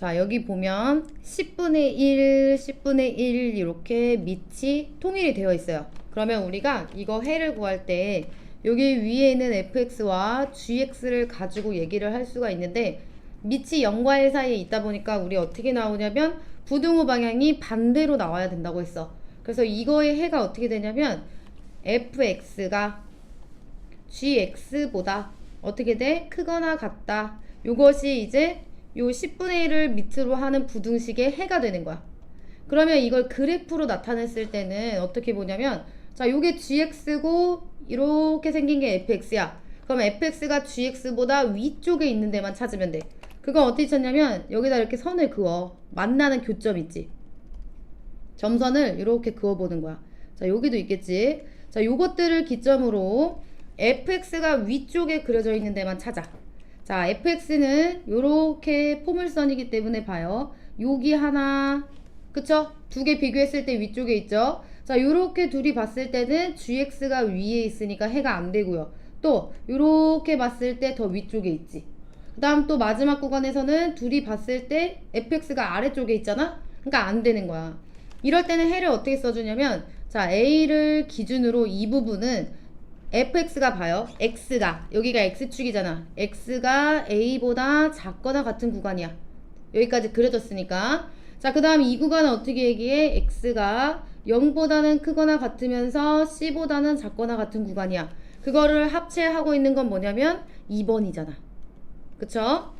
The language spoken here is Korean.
자, 여기 보면 10분의 1, 10분의 1 이렇게 밑이 통일이 되어 있어요. 그러면 우리가 이거 해를 구할 때 여기 위에 있는 fx와 gx를 가지고 얘기를 할 수가 있는데 밑이 0과 1 사이에 있다 보니까 우리 어떻게 나오냐면 부등호 방향이 반대로 나와야 된다고 했어. 그래서 이거의 해가 어떻게 되냐면 fx가 gx보다 어떻게 돼? 크거나 같다. 요것이 이제 요 10분의 1을 밑으로 하는 부등식의 해가 되는 거야. 그러면 이걸 그래프로 나타냈을 때는 어떻게 보냐면 자, 요게 gx고 이렇게 생긴 게 fx야. 그럼 fx가 gx보다 위쪽에 있는 데만 찾으면 돼. 그건 어떻게 찾냐면 여기다 이렇게 선을 그어. 만나는 교점 있지. 점선을 이렇게 그어보는 거야. 자, 여기도 있겠지. 자, 요것들을 기점으로 fx가 위쪽에 그려져 있는 데만 찾아. 자, fx는 요렇게 포물선이기 때문에 봐요. 여기 하나, 그쵸? 두 개 비교했을 때 위쪽에 있죠? 자, 요렇게 둘이 봤을 때는 gx가 위에 있으니까 해가 안 되고요. 또, 요렇게 봤을 때 더 위쪽에 있지. 그 다음 또 마지막 구간에서는 둘이 봤을 때 fx가 아래쪽에 있잖아? 그러니까 안 되는 거야. 이럴 때는 해를 어떻게 써주냐면, 자, a를 기준으로 이 부분은 fx가 봐요. x다. 여기가 x축이잖아. x가 a보다 작거나 같은 구간이야. 여기까지 그려졌으니까. 자, 그 다음 이 구간은 어떻게 얘기해? x가 0보다는 크거나 같으면서 c보다는 작거나 같은 구간이야. 그거를 합체하고 있는 건 뭐냐면 2번이잖아. 그쵸?